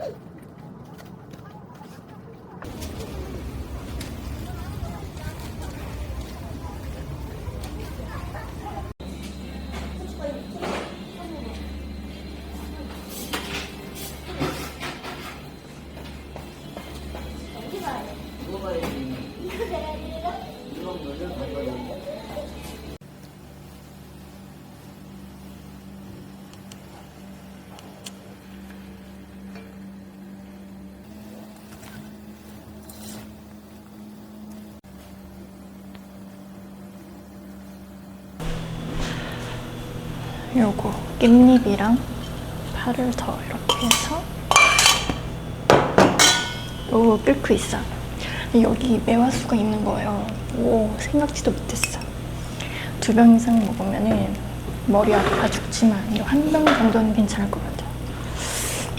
Hey! 요거 깻잎이랑 파를 더 이렇게 해서 오 끓고 있어. 여기 매화수가 있는 거예요. 오 생각지도 못했어. 두 병 이상 먹으면은 머리 아파 죽지만 한 병 정도는 괜찮을 것 같아.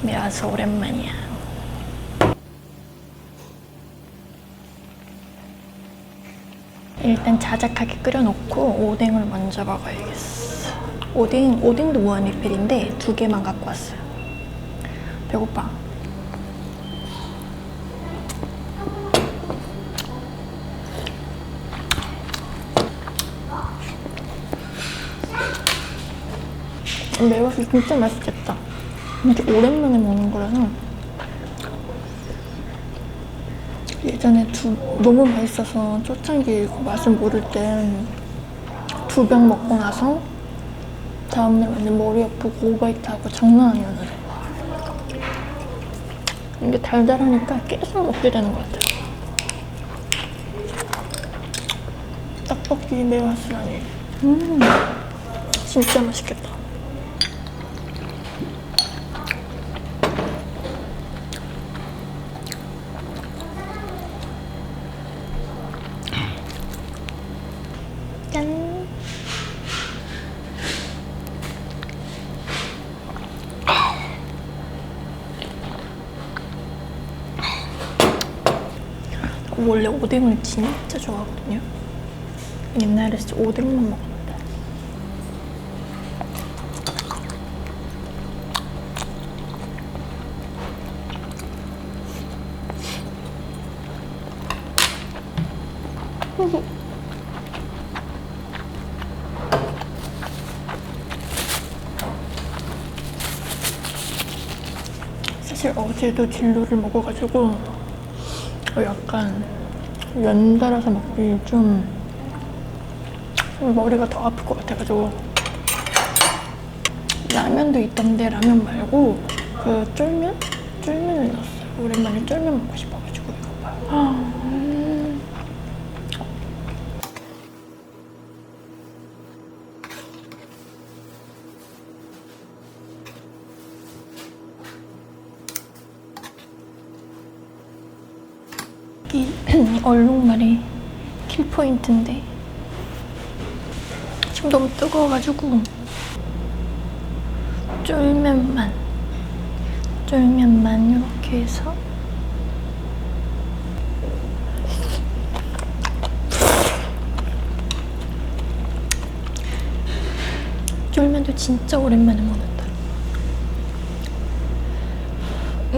매화수 오랜만이야. 일단 자작하게 끓여놓고 오뎅을 먼저 먹어야겠어. 오뎅, 오뎅도 무한리필인데 두 개만 갖고 왔어요. 배고파. 매워서 진짜 맛있겠다. 이렇게 오랜만에 먹는 거라서 예전에 두, 너무 맛있어서 초창기 그 맛을 모를 때 두 병 먹고 나서 다음날 완전 머리 아프고 오바이트하고 장난 아니었는데 이게 달달하니까 계속 먹게 되는 것 같아요 떡볶이 매화수라니 음 진짜 맛있겠다 원래 오뎅을 진짜 좋아하거든요. 옛날에 진짜 오뎅만 먹었는데. 사실 어제도 진로를 먹어가지고 어, 약간 연달아서 먹기 좀 머리가 더 아플 것 같아가지고 라면도 있던데 라면 말고 그 쫄면? 쫄면을 넣었어요. 오랜만에 쫄면 먹고 싶어가지고 이거 봐요 아, 음. 이 얼룩말이 킬포인트인데. 지금 너무 뜨거워가지고. 쫄면만. 쫄면만 이렇게 해서. 쫄면도 진짜 오랜만에 먹는다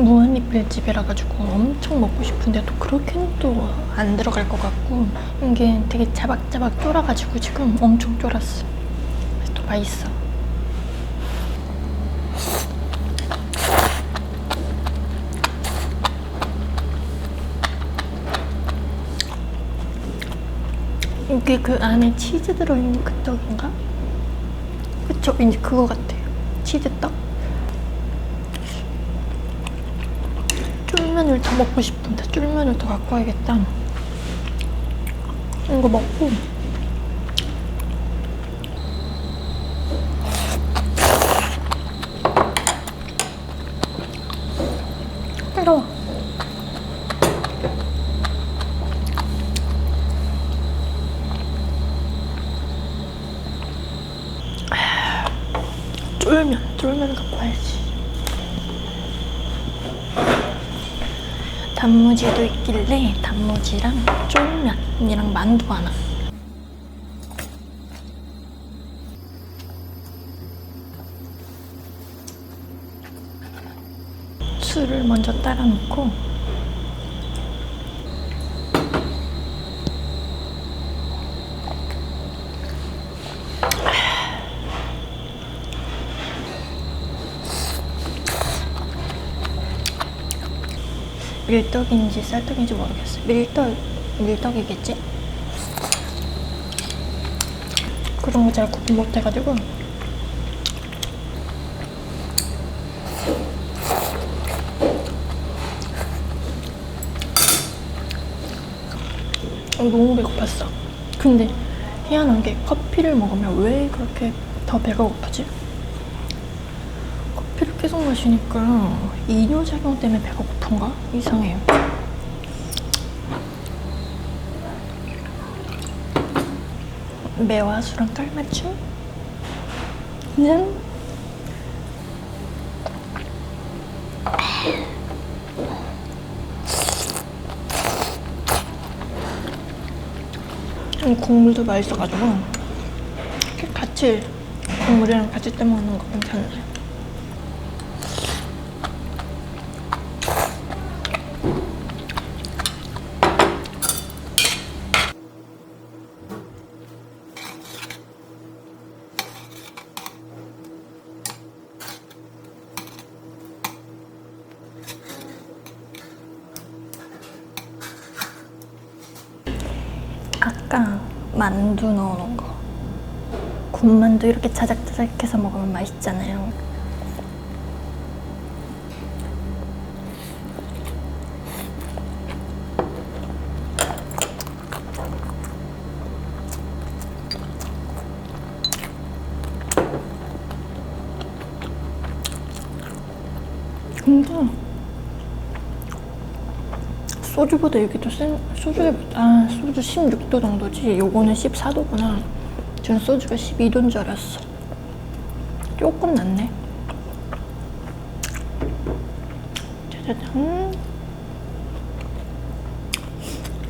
무한리필 집이라 가지고 엄청 먹고 싶은데 또 그렇게는 또 안 들어갈 것 같고 이게 되게 자박자박 쫄아가지고 지금 엄청 쫄았어. 그래서 또 맛있어. 이게 그 안에 치즈 들어있는 그 떡인가? 그쵸? 이제 그거 같아요. 치즈 떡? 쫄면을 더 먹고 싶은데 쫄면을 더 갖고 와야겠다. 이거 먹고 뜨거워. 쫄면, 쫄면 갖고 와야지. 단무지도 있길래 단무지랑 쫄면이랑 만두 하나. 술을 먼저 따라 놓고 밀떡인지 쌀떡인지 모르겠어요. 밀떡, 밀떡이겠지? 그런 거 잘 구분 못 해가지고. 어, 너무 배고팠어. 근데 희한한 게 커피를 먹으면 왜 그렇게 더 배가 고프지? 계속 마시니까 이뇨작용 때문에 배가 고픈가? 이상해요. 매화수랑 깔맞춤? 는이 국물도 맛있어가지고 같이 국물이랑 같이 떼 먹는 거 괜찮네. 아까 만두 넣어놓은 거. 군만두 이렇게 자작자작해서 먹으면 맛있잖아요. 근데 소주보다 이게 더 센, 소주에, 아, 소주 16도 정도지. 요거는 14도구나. 저는 소주가 12도인 줄 알았어. 조금 낫네. 짜자잔.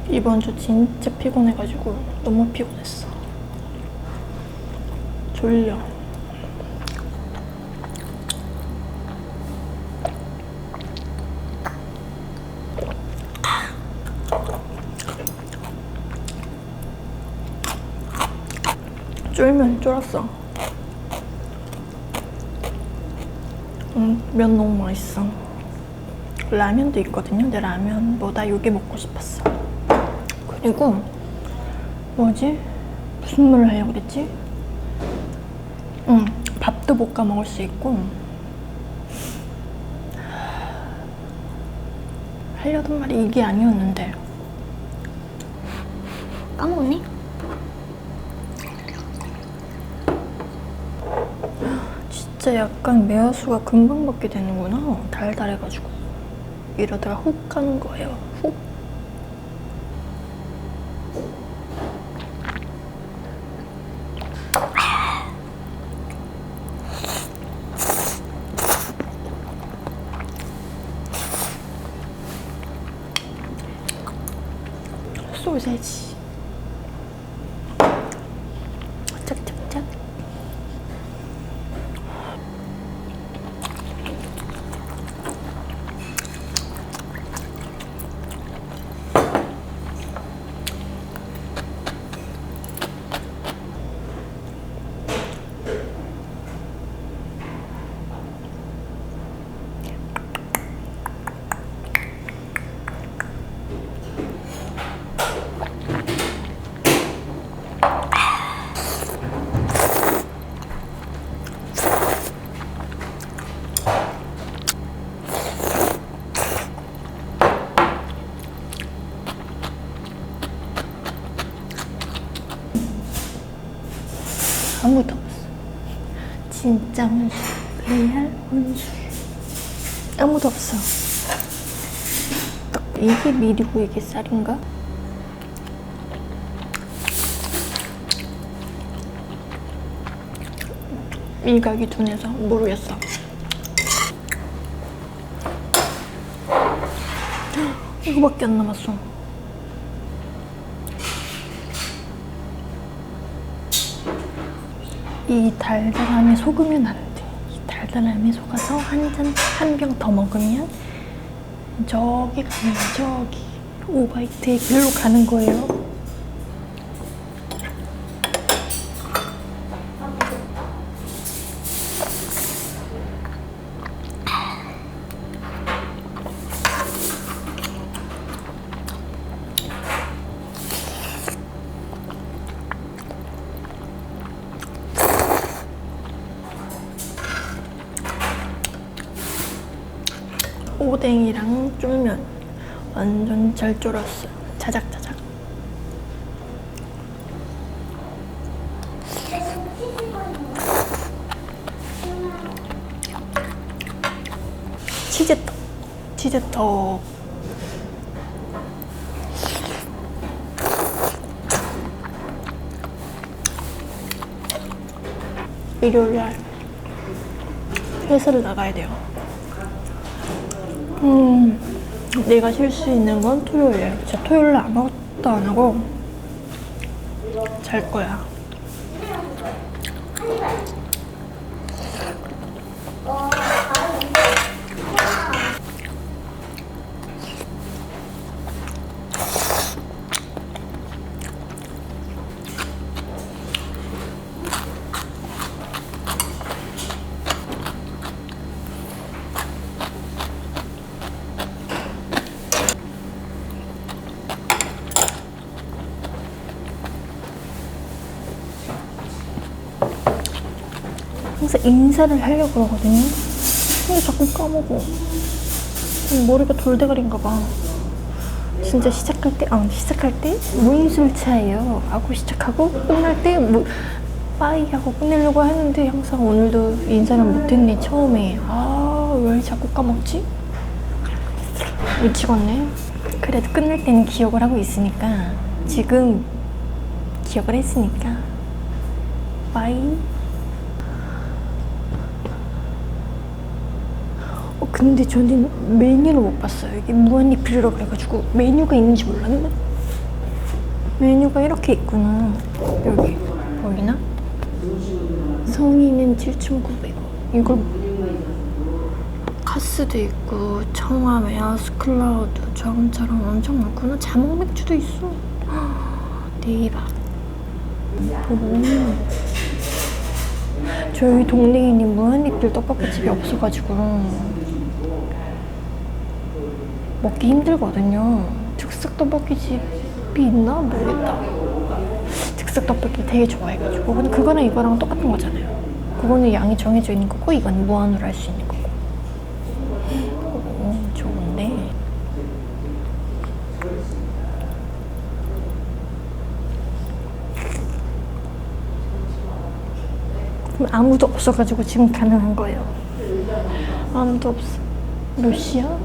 이번 주 진짜 피곤해가지고 너무 피곤했어. 졸려. 쫄면 쫄았어. 음, 면 너무 맛있어. 라면도 있거든요. 근데 라면보다 이게 먹고 싶었어. 그리고 뭐지? 무슨 물을 하려고 그랬지? 응, 밥도 볶아 먹을 수 있고 하려던 말이 이게 아니었는데 까먹니? 진짜 약간 매화수가 금방 먹게 되는구나. 달달해가지고. 이러다가 훅 가는 거예요. 훅. 소세지. 짝짝짝. 아무도 없어. 진짜 혼술. 레알 혼술. 아무도 없어. 이게 밀이고 이게 쌀인가? 일각이 둔해서 모르겠어. 이거밖에 안 남았어. 이 달달함에 속으면 안 돼. 이 달달함에 속아서 한 잔, 한 병 더 먹으면 저기 가면 저기 오바이트의 길로 가는 거예요. 오뎅이랑 쫄면 완전 잘 쫄았어요. 자작자작. 치즈떡. 치즈떡. 일요일 날 회사를 나가야 돼요. 음, 내가 쉴 수 있는 건 토요일. 진짜 토요일 날 아무것도 안 하고 잘 거야. 항상 인사를 하려고 그러거든요. 근데 자꾸 까먹어. 음, 머리가 돌대가리인가 봐. 진짜 시작할 때, 아, 시작할 때 무인술차예요. 하고 시작하고 끝날 때 뭐, 빠이 하고 끝내려고 하는데 항상 오늘도 인사를 못했네, 처음에. 아, 왜 자꾸 까먹지? 미치겠네. 그래도 끝날 때는 기억을 하고 있으니까 지금 기억을 했으니까 빠이. 어, 근데 저는 메뉴를 못 봤어요. 이게 무한리필이라고 그래가지고 메뉴가 있는지 몰랐네. 메뉴가 이렇게 있구나. 여기 보이나? 성인은 7,900원. 이걸 카스도 있고 청아, 웨하스, 클라우드 저금처럼 엄청 많구나. 자몽 맥주도 있어. 대박. 오. 저희 동네에 있는 무한리필 떡볶이집이 없어가지고 먹기 힘들거든요. 즉석 떡볶이 집이 있나 모르겠다. 즉석 떡볶이 되게 좋아해가지고 근데 그거랑 이거랑 똑같은 거잖아요. 그거는 양이 정해져 있는 거고 이건 무한으로 할 수 있는 거고. 오, 좋은데. 그럼 아무도 없어가지고 지금 가능한 거예요. 아무도 없어. 몇 시야?